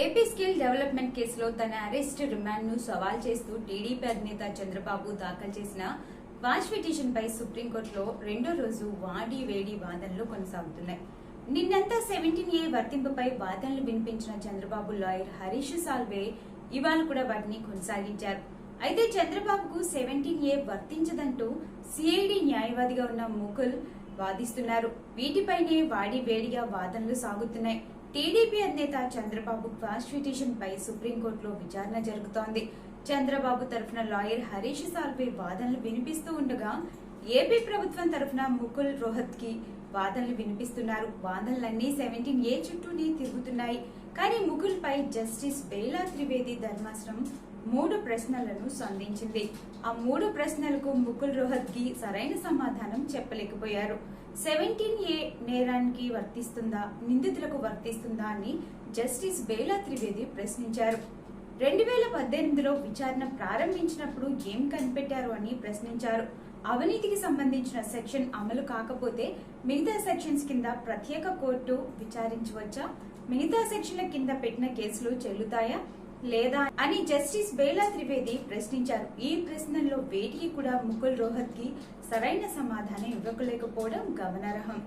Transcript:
AP skill development కేసులో తన arrest రిమాండ్ను సవాల్ చేస్తూ టీడీపీ అధినేత చంద్రబాబు దాఖలు చేసిన వాచ్ పిటిషన్ పై సుప్రీంకోర్టులో రెండో రోజు వాడి వేడి వాదనలు కొనసాగుతున్నాయి. నిన్నంతా సెవెంటీన్ ఏ వర్తింపుపై వాదనలు వినిపించిన చంద్రబాబు లాయర్ హరీష్ సాల్వే ఇవాళ కూడా వాటిని కొనసాగించారు. అయితే చంద్రబాబుకు సెవెంటీన్ ఏ వర్తించదంటూ సిఐడి న్యాయవాదిగా ఉన్న ముకుల్ వాదిస్తున్నారు. వీటిపైనే వాడి వేడిగా వాదనలు సాగుతున్నాయి. టీడీపీ అధినేత చంద్రబాబు క్వాష్ పిటిషన్పై సుప్రీంకోర్టులో విచారణ జరుగుతోంది. చంద్రబాబు తరఫున లాయర్ హరీష్ సాల్వే వాదనలు వినిపిస్తూ ఉండగా ఏపీ ప్రభుత్వం తరఫున ముకుల్ రోహత్కి వాదనలు వినిపిస్తున్నారు. వాదనలన్నీ సెవెంటీన్ ఏ చుట్టూనే తిరుగుతున్నాయి. కానీ ముకుల్పై జస్టిస్ బేలా త్రివేది ధర్మాసనం మూడు ప్రశ్నలను సంధించింది. ఆ మూడు ప్రశ్నలకు ముకుల్ రోహత్కి సరైన సమాధానం చెప్పలేకపోయారు. సెవెంటీన్ ఏ నేరానికి వర్తిస్తుందా? నిందితులకు వర్తిస్తుందా అని జస్టిస్ బేలా త్రివేది ప్రశ్నించారు. రెండు వేల పద్దెనిమిదిలో విచారణ ప్రారంభించినప్పుడు ఏం కనిపెట్టారు అని ప్రశ్నించారు. అవినీతికి సంబంధించిన సెక్షన్ అమలు కాకపోతే మిగతా సెక్షన్స్ కింద ప్రత్యేక కోర్టు విచారించవచ్చా? మిగతా సెక్షన్ల కింద పెట్టిన కేసులు చెల్లుతాయా? లేదా అని జస్టిస్ బేలా త్రివేది ప్రశ్నించారు. ఈ ప్రశ్నల్లో వేటికి కూడా ముకుల్ రోహత్కి సరైన సమాధానం ఇవ్వకలేకపోవడం గమనార్హం.